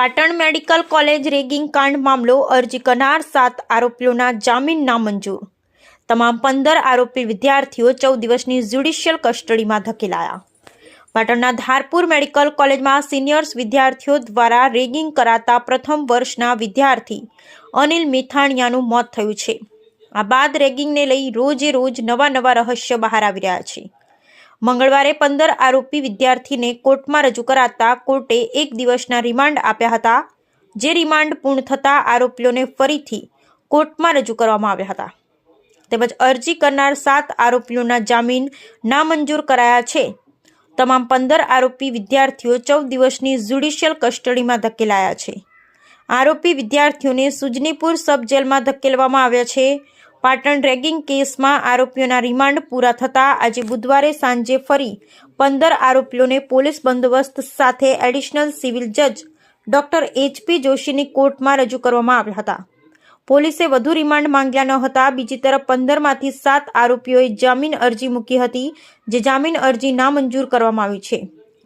Patan medical college ragging કાંડ મામલો અરજી કરનાર સાત આરોપીઓના જામીન નામંજૂર. તમામ પંદર આરોપી વિદ્યાર્થીઓ ચૌદ દિવસની જ્યુડિશિયલ કસ્ટડીમાં ધકેલાયા. પાટણના ધારપુર મેડિકલ કોલેજમાં સિનિયર્સ વિદ્યાર્થીઓ દ્વારા રેગિંગ કરાતા પ્રથમ વર્ષના વિદ્યાર્થી અનિલ મિથાણિયાનું મોત થયું છે. આ બાદ રેગિંગને લઈ રોજે રોજ નવા નવા રહસ્ય બહાર આવી રહ્યા છે. મંગળવારે પંદર આરોપી વિદ્યાર્થીને કોર્ટમાં રજૂ કરાતા કોર્ટે એક દિવસના રિમાન્ડ આપ્યા હતા, જે રિમાન્ડ પૂર્ણ થતાં આરોપીઓને ફરીથી કોર્ટમાં રજૂ કરવામાં આવ્યા હતા. તેમજ અરજી કરનાર સાત આરોપીઓના જામીન નામંજૂર કરાયા છે. તમામ પંદર આરોપી વિદ્યાર્થીઓ ચૌદ દિવસની જ્યુડિશિયલ કસ્ટડીમાં ધકેલાયા છે. આરોપી વિદ્યાર્થીઓને સુજનીપુર સબ જેલમાં ધકેલવામાં આવ્યા છે. પાટણ રેગિંગ કેસમાં આરોપીઓના રિમાન્ડ પૂરા થતાં આજે બુધવારે સાંજે ફરી પંદર આરોપીઓને પોલીસ બંદોબસ્ત સાથે એડિશનલ સિવિલ જજ ડોક્ટર એચપી જોશીની કોર્ટમાં રજૂ કરવામાં આવ્યા હતા. પોલીસે વધુ રિમાન્ડ માંગ્યા ન હતા. બીજી તરફ પંદરમાંથી સાત આરોપીઓએ જામીન અરજી મૂકી હતી, જે જામીન અરજી નામંજૂર કરવામાં આવી છે.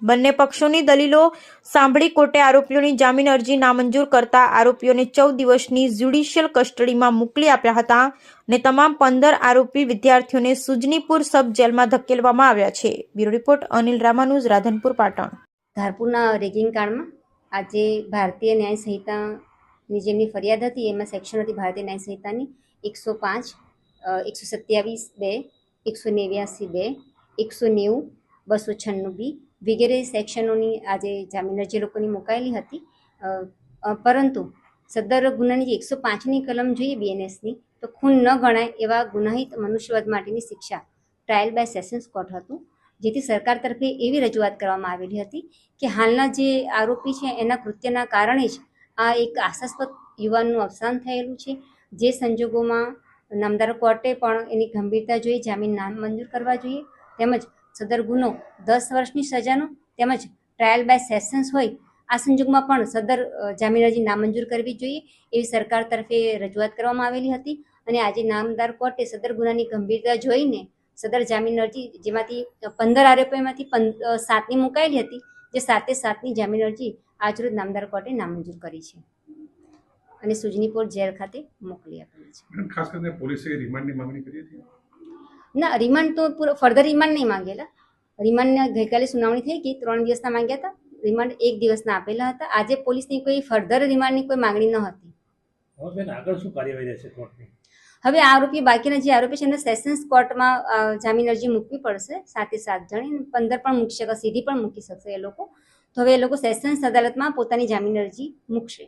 બંને પક્ષોની દલીલો સાંભળી કોર્ટે આરોપીઓની જામીન અરજી નામંજૂર કરતા આરોપીઓને ચૌદ દિવસની જ્યુડિશિયલ કસ્ટડીમાં મોકલી આપ્યા હતા અને તમામ પંદર આરોપી વિદ્યાર્થીઓને સુજનીપુર સબ જેલમાં ધકેલવામાં આવ્યા છે. Bureau report, Anil Ramanuj Radhanpur, Patan. ધારપુરના ragging કાંડમાં આજે ભારતીય ન્યાય સંહિતાની જેમની ફરિયાદ હતી, એમાં સેક્શન હતી ભારતીય ન્યાય સંહિતાની એકસો પાંચ એકસો સત્યાવીસ બે, એકસો નેવ્યાસી બે, એકસો નેવું બસો છન્નું બી વગેરે સેક્શનોની આજે જામીન અરજી લોકોની મુકાયેલી હતી પરંતુ સદર ગુનાની જે એકસો પાંચની કલમ જોઈએ બીએનએસની, તો ખૂન ન ગણાય એવા ગુનાહિત મનુષ્યવધ માટેની શિક્ષા ટ્રાયલ બાય સેશન્સ કોર્ટ હતું, જેથી સરકાર તરફે એવી રજૂઆત કરવામાં આવેલી હતી કે હાલના જે આરોપી છે એના કૃત્યના કારણે જ આ એક આશાસ્પદ યુવાનનું અવસાન થયેલું છે, જે સંજોગોમાં નામદાર કોર્ટે પણ એની ગંભીરતા જોઈ જામીન નામંજૂર કરવા જોઈએ, તેમજ સદર ગુનો, દસ વર્ષની સજાનો તેમજ ટ્રાયલ બાય સેશન્સ હોય, આ સંજોગમાં પણ સદર જામીન અરજી નામંજૂર કરવી જોઈએ એવી સરકાર તરફે રજૂઆત કરવામાં આવેલી હતી અને આજે નામદાર કોર્ટે સદર ગુનાની ગંભીરતા જોઈને સદર જામીન અરજી જેમાંથી પંદર આરોપીમાંથી સાતની મુકાયેલી હતી, જે સાતે સાતની જામીન અરજી આજરોજ નામદાર કોર્ટે નામંજૂર કરી છે. અને સુજનીપુર જેલ ખાતે મોકલી આપેલી છે. ખાસ કરીને પોલીસે રિમાન્ડની માંગણી કરી હતી? ના રિમાન્ડ તો પૂરો ફર્ધર રિમાન્ડ નહીં માંગેલા. રિમાન્ડને ગઈકાલે સુનાવણી થઈ ગઈ ત્રણ દિવસના માંગ્યા હતા. રિમાન્ડ એક દિવસના આપેલા હતા. આજે પોલીસની કોઈ ફર્ધર રિમાન્ડની કોઈ માંગણી ન હતી. હવે આરોપી બાકીના જે આરોપી છે એને સેશન્સ કોર્ટમાં જામીન અરજી મૂકવી પડશે. સાતે સાત જણી પંદર પણ મૂકી શકે સીધી પણ મૂકી શકશે એ લોકો. તો હવે એ લોકો સેશન્સ અદાલતમાં પોતાની જામીન અરજી મૂકશે.